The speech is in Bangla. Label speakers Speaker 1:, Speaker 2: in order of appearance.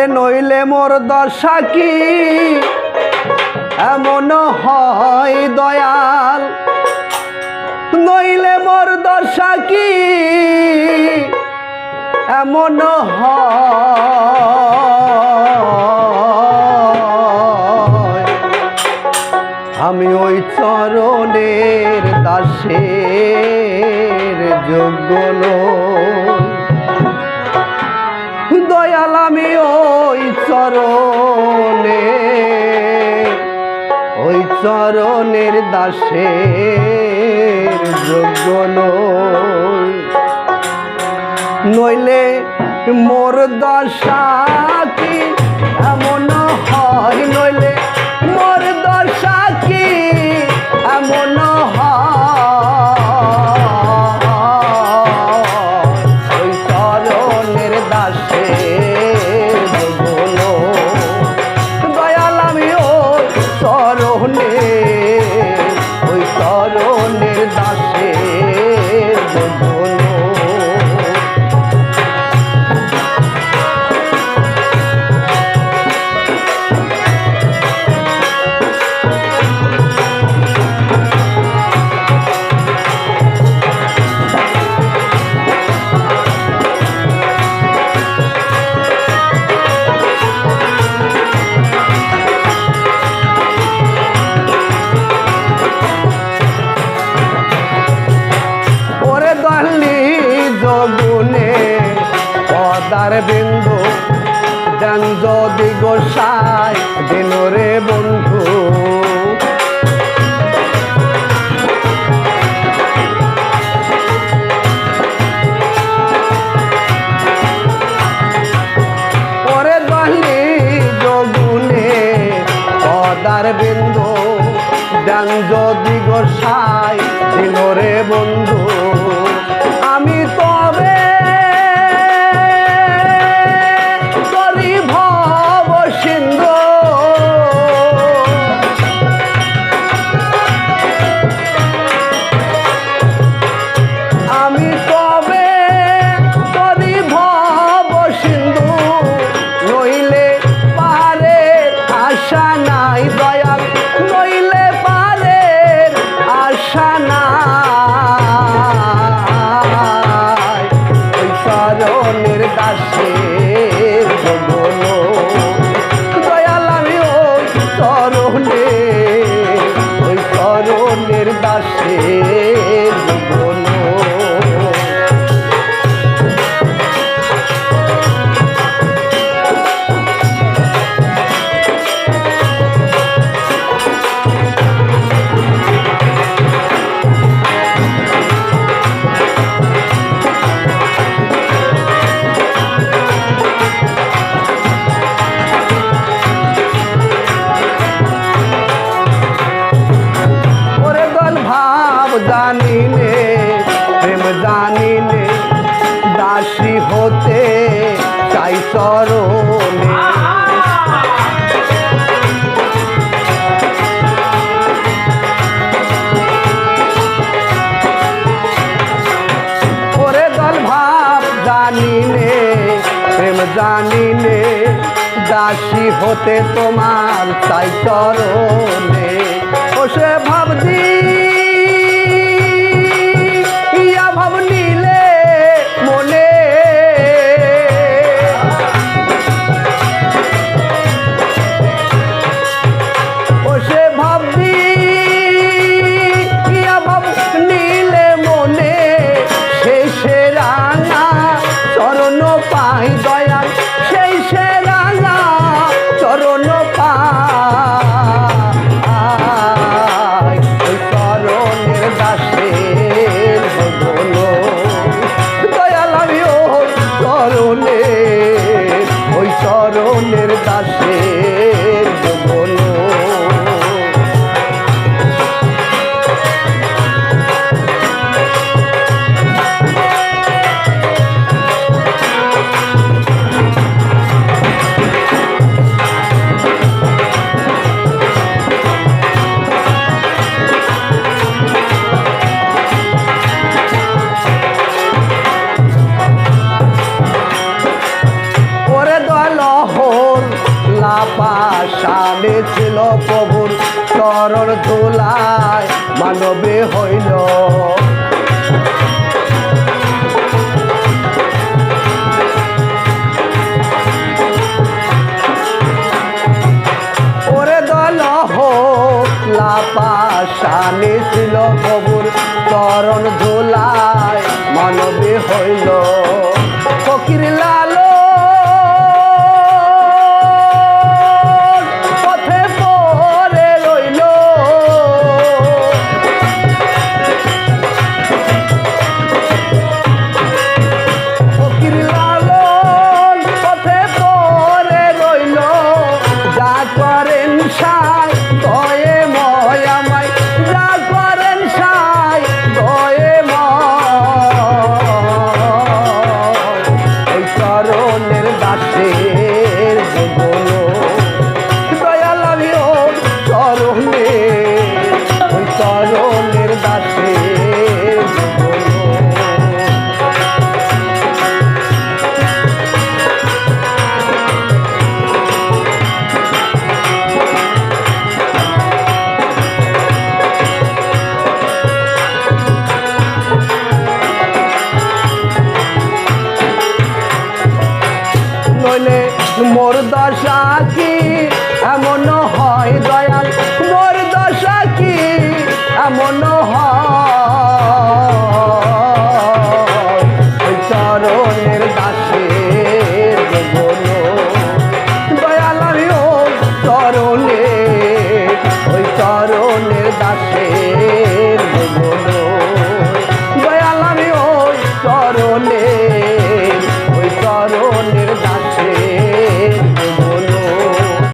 Speaker 1: করে নইলে মোর দশা কি? এমন হয় দয়াল। নইলে মোর দশা কি? এমন আমি ওই চরণের দাসের যোগ্য নয় চরণের দাসে যোগ্য নইলে মোর দশা কি তার বিন্দু দেন যদি গোসাই দিন রে বন্ধু। আসে। চরণে। ওরে দল ভাব জানিনে প্রেম জানিনে দাসী হতে তোমার তাই চরণে। ও সে ভাব দিয়ে ছিল প্রভুর চরণ ধুলায় মানবে হইল। এমন